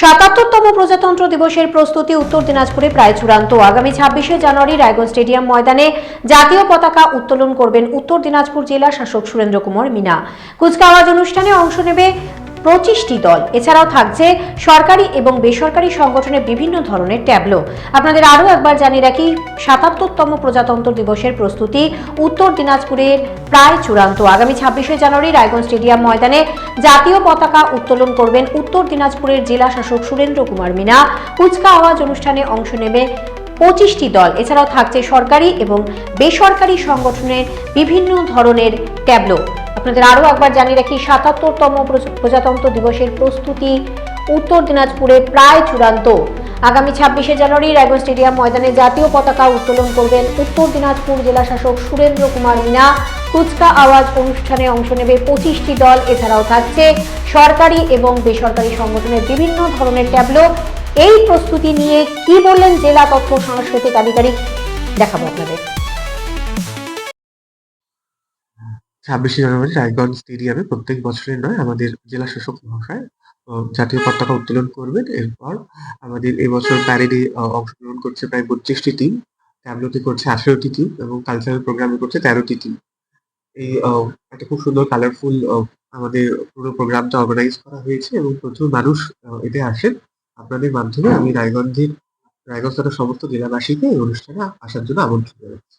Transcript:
সাতাত্তরতম প্রজাতন্ত্র দিবসের প্রস্তুতি উত্তর দিনাজপুরে প্রায় চূড়ান্ত। আগামী ছাব্বিশে জানুয়ারি রায়গঞ্জ স্টেডিয়াম ময়দানে জাতীয় পতাকা উত্তোলন করবেন উত্তর দিনাজপুর জেলা শাসক সুরেন্দ্র কুমার মিনা। কুচকাওয়াজ অনুষ্ঠানে অংশ নেবে পঁচিশটি দল। এছাড়াও থাকছে সরকারি এবং বেসরকারি সংগঠনের বিভিন্ন ধরনের ট্যাবলো। আপনাদের আরও একবার জানিয়ে রাখি, সাতাত্তরতম প্রজাতন্ত্র দিবসের প্রস্তুতি উত্তর দিনাজপুরের প্রায় চূড়ান্ত। আগামী ছাব্বিশে জানুয়ারি রায়গঞ্জ স্টেডিয়াম ময়দানে জাতীয় পতাকা উত্তোলন করবেন উত্তর দিনাজপুরের জেলা শাসক সুরেন্দ্র কুমার মিনা। কুচকা আওয়াজ অনুষ্ঠানে অংশ নেবে পঁচিশটি দল। এছাড়াও থাকছে সরকারি এবং বেসরকারি সংগঠনের বিভিন্ন ধরনের ট্যাবলো। আপনাদের আরও একবার জানিয়ে রাখি, সাতাত্তরতম প্রজাতন্ত্র দিবসের প্রস্তুতি উত্তর দিনাজপুরে প্রায় চূড়ান্ত। আগামী ছাব্বিশে জানুয়ারি রায়গঞ্জ স্টেডিয়াম ময়দানে জাতীয় পতাকা উত্তোলন করবেন উত্তর দিনাজপুর জেলা শাসক সুরেন্দ্র কুমার মিনা। কুচকা আওয়াজ অনুষ্ঠানে অংশ নেবে পঁচিশটি দল, এছাড়াও থাকছে সরকারি এবং বেসরকারি সংগঠনের বিভিন্ন ধরনের ট্যাবলো। এই প্রস্তুতি নিয়ে কি বললেন জেলা তথ্য সাংস্কৃতিক আধিকারিক, দেখাবো আপনাদের। ছাব্বিশে জানুয়ারি রায়গঞ্জ স্টেডিয়ামে প্রত্যেক বছরের নয়, আমাদের জেলা শাসক মহাশয় জাতীয় পতাকা উত্তোলন করবেন। এরপর আমাদের এবছর প্যারেডে অংশগ্রহণ করছে প্রায় বত্রিশটি টিম ট্যাবলোতে করছে আঠেরোটি টিম এবং কালচারাল প্রোগ্রামে করছে তেরোটি টিম এই একটা খুব সুন্দর কালারফুল আমাদের পুরো প্রোগ্রামটা অর্গানাইজ করা হয়েছে এবং প্রচুর মানুষ এতে আসেন। আপনাদের মাধ্যমে আমি রায়গঞ্জের, রায়গঞ্জ তথা সমস্ত জেলাবাসীকে এই অনুষ্ঠানে আসার জন্য আমন্ত্রণ জানাচ্ছি।